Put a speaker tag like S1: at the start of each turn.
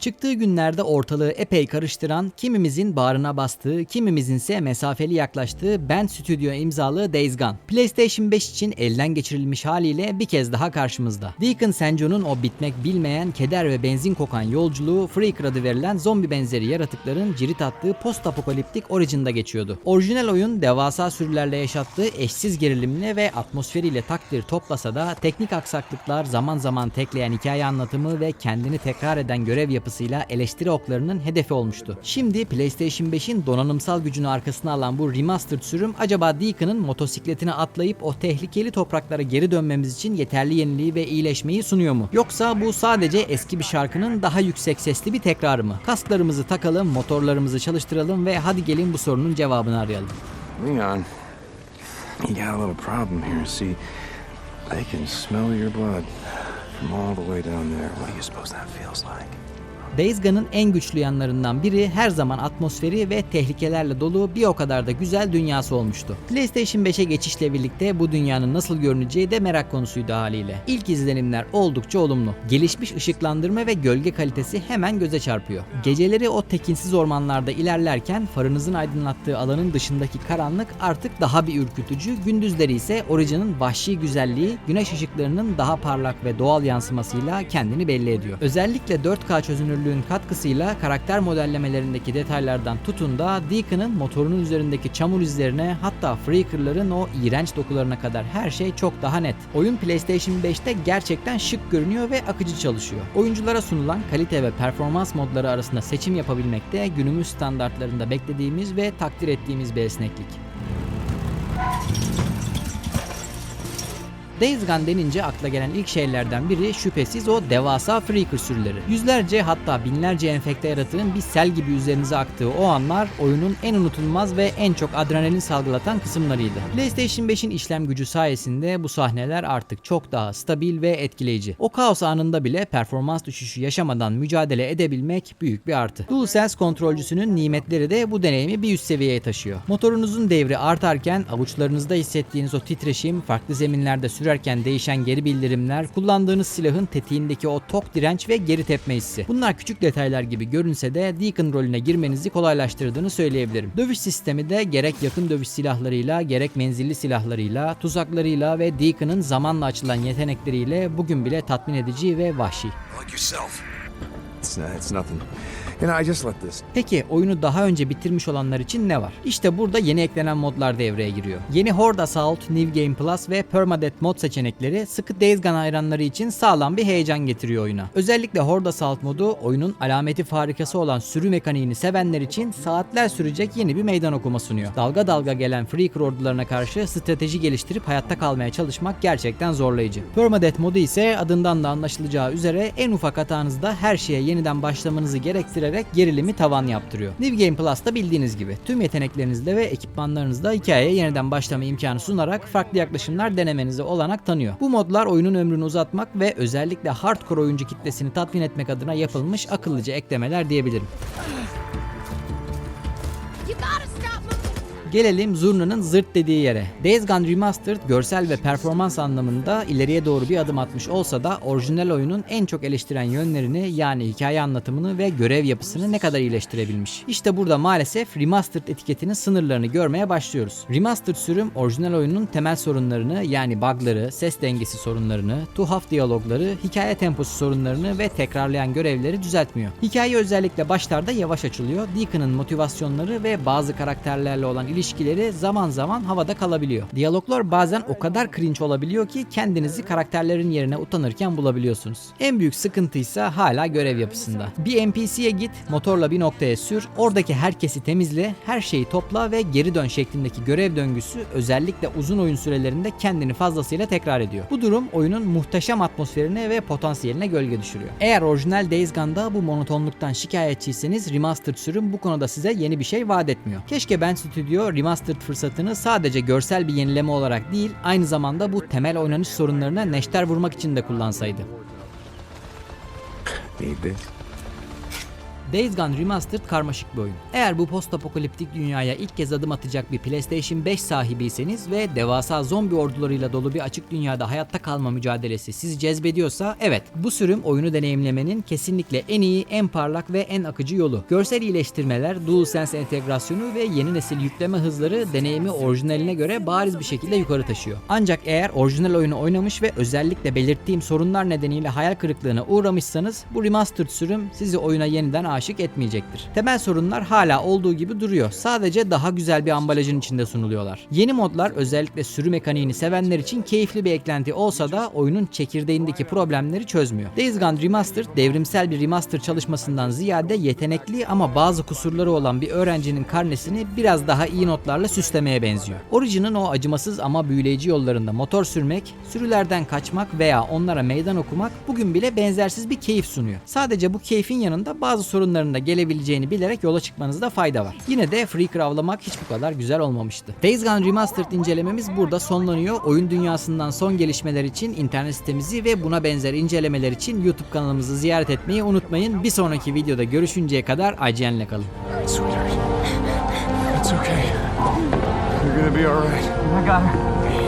S1: Çıktığı günlerde ortalığı epey karıştıran, kimimizin bağrına bastığı, kimimizinse mesafeli yaklaştığı Band Studio imzalı Days Gone. PlayStation 5 için elden geçirilmiş haliyle bir kez daha karşımızda. Deacon Senjo'nun o bitmek bilmeyen, keder ve benzin kokan yolculuğu Freaker adı verilen zombi benzeri yaratıkların cirit attığı post apokaliptik Origin'da geçiyordu. Orijinal oyun devasa sürülerle yaşattığı eşsiz gerilimli ve atmosferiyle takdir toplasa da teknik aksaklıklar zaman zaman tekleyen hikaye anlatımı ve kendini tekrar eden görev yapısıyla eleştiri oklarının hedefi olmuştu. Şimdi PlayStation 5'in donanımsal gücünü arkasına alan bu remastered sürüm acaba Deacon'ın motosikletine atlayıp o tehlikeli topraklara geri dönmemiz için yeterli yeniliği ve iyileşmeyi sunuyor mu? Yoksa bu sadece eski bir şarkının daha yüksek sesli bir tekrarı mı? Kasklarımızı takalım, motorlarımızı çalıştıralım ve hadi gelin bu sorunun cevabını arayalım.
S2: Hang on. You got a little problem here. See, they can smell your blood from all the way down there. What do you suppose that feels like?
S1: Days Gone'ın en güçlü yanlarından biri her zaman atmosferi ve tehlikelerle dolu bir o kadar da güzel dünyası olmuştu. PlayStation 5'e geçişle birlikte bu dünyanın nasıl görüneceği de merak konusuydu haliyle. İlk izlenimler oldukça olumlu. Gelişmiş ışıklandırma ve gölge kalitesi hemen göze çarpıyor. Geceleri o tekinsiz ormanlarda ilerlerken farınızın aydınlattığı alanın dışındaki karanlık artık daha bir ürkütücü, gündüzleri ise Origin'ın vahşi güzelliği güneş ışıklarının daha parlak ve doğal yansımasıyla kendini belli ediyor. Özellikle 4K çözünürlüğün katkısıyla karakter modellemelerindeki detaylardan tutun da Deacon'ın motorunun üzerindeki çamur izlerine hatta Freaker'ların o iğrenç dokularına kadar her şey çok daha net. Oyun PlayStation 5'te gerçekten şık görünüyor ve akıcı çalışıyor. Oyunculara sunulan kalite ve performans modları arasında seçim yapabilmekte günümüz standartlarında beklediğimiz ve takdir ettiğimiz bir esneklik. Days Gone denince akla gelen ilk şeylerden biri şüphesiz o devasa Freaker sürüleri. Yüzlerce hatta binlerce enfekte yaratığın bir sel gibi üzerinize aktığı o anlar oyunun en unutulmaz ve en çok adrenalin salgılatan kısımlarıydı. PlayStation 5'in işlem gücü sayesinde bu sahneler artık çok daha stabil ve etkileyici. O kaos anında bile performans düşüşü yaşamadan mücadele edebilmek büyük bir artı. DualSense kontrolcüsünün nimetleri de bu deneyimi bir üst seviyeye taşıyor. Motorunuzun devri artarken avuçlarınızda hissettiğiniz o titreşim, farklı zeminlerde sürerken değişen geri bildirimler, kullandığınız silahın tetiğindeki o tok direnç ve geri tepme hissi. Bunlar küçük detaylar gibi görünse de Deacon rolüne girmenizi kolaylaştırdığını söyleyebilirim. Dövüş sistemi de gerek yakın dövüş silahlarıyla, gerek menzilli silahlarıyla, tuzaklarıyla ve Deacon'ın zamanla açılan yetenekleriyle bugün bile tatmin edici ve vahşi.
S2: It's, uh, it's nothing. Know, I just let this.
S1: Peki oyunu daha önce bitirmiş olanlar için ne var? İşte burada yeni eklenen modlar devreye giriyor. Yeni Horde Assault, New Game Plus ve Permadeath mod seçenekleri sıkı Days Gone hayranları için sağlam bir heyecan getiriyor oyuna. Özellikle Horde Assault modu oyunun alameti farikası olan sürü mekaniğini sevenler için saatler sürecek yeni bir meydan okuma sunuyor. Dalga dalga gelen Freaker ordularına karşı strateji geliştirip hayatta kalmaya çalışmak gerçekten zorlayıcı. Permadeath modu ise adından da anlaşılacağı üzere en ufak hatanızda her şeye yeniden başlamanızı gerektirerek gerilimi tavan yaptırıyor. New Game Plus'ta bildiğiniz gibi tüm yeteneklerinizle ve ekipmanlarınızla hikayeye yeniden başlama imkanı sunarak farklı yaklaşımlar denemenize olanak tanıyor. Bu modlar oyunun ömrünü uzatmak ve özellikle hardcore oyuncu kitlesini tatmin etmek adına yapılmış akıllıca eklemeler diyebilirim. Gelelim Zurna'nın zırt dediği yere. Days Gone Remastered görsel ve performans anlamında ileriye doğru bir adım atmış olsa da orijinal oyunun en çok eleştiren yönlerini yani hikaye anlatımını ve görev yapısını ne kadar iyileştirebilmiş. İşte burada maalesef Remastered etiketinin sınırlarını görmeye başlıyoruz. Remastered sürüm orijinal oyunun temel sorunlarını yani bugları, ses dengesi sorunlarını, tuhaf diyalogları, hikaye temposu sorunlarını ve tekrarlayan görevleri düzeltmiyor. Hikaye özellikle başlarda yavaş açılıyor. Deacon'ın motivasyonları ve bazı karakterlerle olan ilişkileri zaman zaman havada kalabiliyor. Diyaloglar bazen o kadar cringe olabiliyor ki kendinizi karakterlerin yerine utanırken bulabiliyorsunuz. En büyük sıkıntı ise hala görev yapısında. Bir NPC'ye git, motorla bir noktaya sür, oradaki herkesi temizle, her şeyi topla ve geri dön şeklindeki görev döngüsü özellikle uzun oyun sürelerinde kendini fazlasıyla tekrar ediyor. Bu durum oyunun muhteşem atmosferine ve potansiyeline gölge düşürüyor. Eğer orijinal Days Gone'da bu monotonluktan şikayetçiyseniz remastered sürüm bu konuda size yeni bir şey vaat etmiyor. Keşke Ben Studio remastered fırsatını sadece görsel bir yenileme olarak değil, aynı zamanda bu temel oynanış sorunlarına neşter vurmak için de kullansaydı.
S2: Need this?
S1: Days Gone Remastered karmaşık bir oyun. Eğer bu postapokaliptik dünyaya ilk kez adım atacak bir PlayStation 5 sahibiyseniz ve devasa zombi ordularıyla dolu bir açık dünyada hayatta kalma mücadelesi sizi cezbediyorsa evet bu sürüm oyunu deneyimlemenin kesinlikle en iyi, en parlak ve en akıcı yolu. Görsel iyileştirmeler, DualSense entegrasyonu ve yeni nesil yükleme hızları deneyimi orijinaline göre bariz bir şekilde yukarı taşıyor. Ancak eğer orijinal oyunu oynamış ve özellikle belirttiğim sorunlar nedeniyle hayal kırıklığına uğramışsanız bu remastered sürüm sizi oyuna yeniden aşık etmeyecektir. Temel sorunlar hala olduğu gibi duruyor. Sadece daha güzel bir ambalajın içinde sunuluyorlar. Yeni modlar özellikle sürü mekaniğini sevenler için keyifli bir eklenti olsa da oyunun çekirdeğindeki problemleri çözmüyor. Days Gone Remastered devrimsel bir remaster çalışmasından ziyade yetenekli ama bazı kusurları olan bir öğrencinin karnesini biraz daha iyi notlarla süslemeye benziyor. Origin'in o acımasız ama büyüleyici yollarında motor sürmek, sürülerden kaçmak veya onlara meydan okumak bugün bile benzersiz bir keyif sunuyor. Sadece bu keyfin yanında bazı sorunların da gelebileceğini bilerek yola çıkmanızda fayda var. Yine de Freaker avlamak hiç bu kadar güzel olmamıştı. Days Gone Remastered incelememiz burada sonlanıyor. Oyun dünyasından son gelişmeler için internet sitemizi ve buna benzer incelemeler için YouTube kanalımızı ziyaret etmeyi unutmayın. Bir sonraki videoda görüşünceye kadar IGN'le kalın.
S2: Sweetheart. It's okay. You're gonna be alright.
S3: I got her.